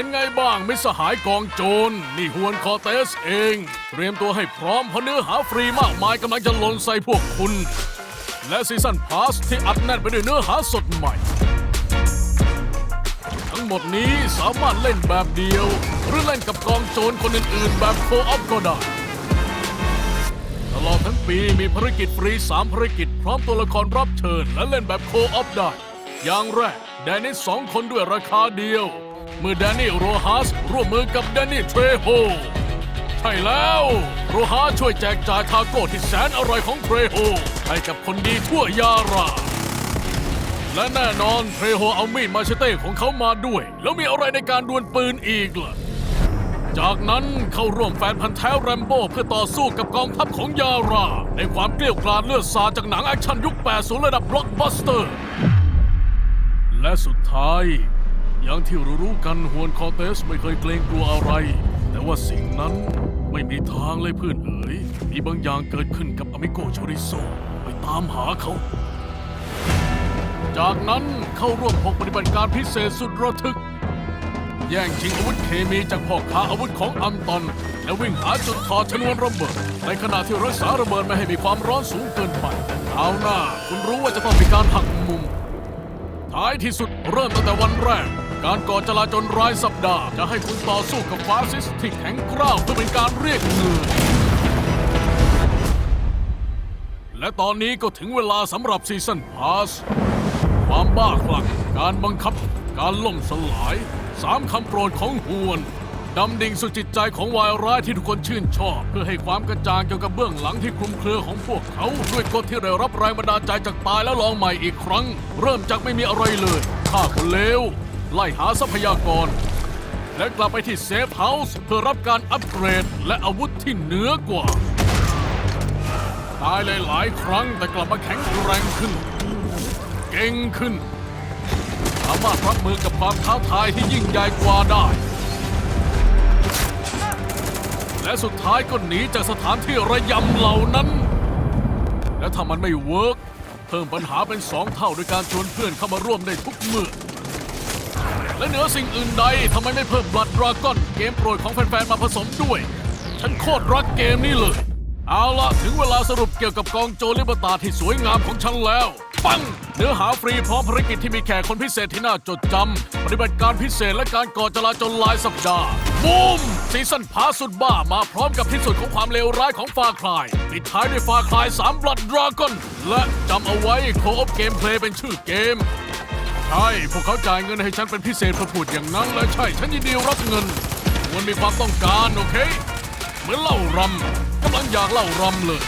เป็นไงบ้างมิสหายกองโจร นี่ฮวนคอเตสเอง เตรียมตัวให้พร้อมเพราะเนื้อหาฟรีมากมายกำลังจะหล่นใส่พวกคุณ และซีซั่นพาสที่อัดแน่นไปด้วยเนื้อหาสดใหม่ ทั้งหมดนี้สามารถเล่นแบบเดียว หรือเล่นกับกองโจรคนอื่นๆ แบบโคออฟก็ได้ตลอดทั้งปีมีภารกิจฟรี 3 ภารกิจ พร้อมตัวละครรับเชิญและเล่นแบบโคออฟได้ อย่างแรกแดนนี่สองคนด้วยราคาเดียว เมื่อแดนนี่โรฮัสร่วมมือกับแดนนี่เทรโฮใช่แล้ว โรฮาช่วยแจกจ่ายทาโก้ที่แสนอร่อยของเทรโฮให้กับคนดีทั่วยารา และแน่นอนเทรโฮเอามีดมาเชเต้ของเขามาด้วย แล้วมีอะไรในการดวลปืนอีกล่ะ จากนั้นเข้าร่วมแฟนพันธ์แท้แรมโบ้เพื่อต่อสู้กับกองทัพของยารา ในความเกลี้ยวกราดเลือดสาดจากหนังแอคชั่นยุค80ระดับบล็อกบัสเตอร์ และสุดท้าย อย่างที่รู้ๆกันฮวนคอเตสไม่เคยเกรงกลัวอะไร แต่ว่าสิ่งนั้นไม่มีทางเลยเพื่อนเอ๋ย มีบางอย่างเกิดขึ้นกับอเมโกโชริโซ ไปตามหาเขา จากนั้นเข้าร่วมพกปฏิบัติการพิเศษสุดระทึก แย่งชิงอาวุธเคมีจากพ่อค้าอาวุธของอัมตอน และวิ่งหาจุดถอดชนวนระเบิด ในขณะที่รักษาระเบิดไม่ให้มีความร้อนสูงเกินไปเอาหน้า คุณรู้ว่าจะต้องมีการหักมุมท้ายที่สุดเริ่มตั้งแต่วันแรก การก่อจลาจลรายสัปดาห์ จะให้คุณต่อสู้กับฟาสซิสต์ที่แข็งกร้าวเพื่อเป็นการเรียกเงินและตอนนี้ก็ถึงเวลาสำหรับซีซั่นพาส ความบ้าคลั่งการบังคับ การล่มสลายสามคำโปรดของฮวนดำดิ่งสุดจิตใจของวายร้ายที่ทุกคนชื่นชอบ เพื่อให้ความกระจ่างเกี่ยวกับเบื้องหลังที่คลุมเครือของพวกเขา ด้วยกฎที่ได้รับแรงบันดาลใจจากตายแล้วลองใหม่อีกครั้ง เริ่มจากไม่มีอะไรเลยฆ่าคนเลว ไล่หาทรัพยากร และกลับไปที่เซฟเฮาส์เพื่อรับการอัปเกรดและอาวุธที่เหนือกว่า ตายหลายๆครั้งแต่กลับมาแข็งแรงขึ้น เก่งขึ้น สามารถรับมือกับความท้าทายที่ยิ่งใหญ่กว่าได้ และสุดท้ายก็หนีจากสถานที่ระยำเหล่านั้น และถ้ามันไม่เวิร์กเพิ่มปัญหาเป็นสองเท่าด้วยการชวนเพื่อนเข้ามาร่วมได้ทุกเมื่อ และเหนือสิ่งอื่นใดทำไมไม่เพิ่มบลัดดราก้อนเกมโปรดของแฟนๆมาผสมด้วย ฉันโคตรรักเกมนี้เลย เอาละถึงเวลาสรุปเกี่ยวกับกองโจลิบตาที่สวยงามของฉันแล้ว ปัง เนื้อหาฟรีพร้อมภารกิจที่มีแขกคนพิเศษที่น่าจดจำปฏิบัติการพิเศษและการก่อจลาจลหลายสัปดาห์บูมซีซั่นพาสุดบ้ามาพร้อมกับที่สุดของความเลวร้ายของฟาคลายปิดท้ายด้วยฟาคลาย3บลัดดราก้อนและจำเอาไว้โคออฟเกมเพลย์เป็นชื่อเกม ใช่ พวกเขาจ่ายเงินให้ฉันเป็นพิเศษเพื่อพูดอย่างนั้นและใช่ ฉันยินดีรับเงินมันมีความต้องการ โอเค เหมือนเล่ารำกำลังอยากเล่ารำเลย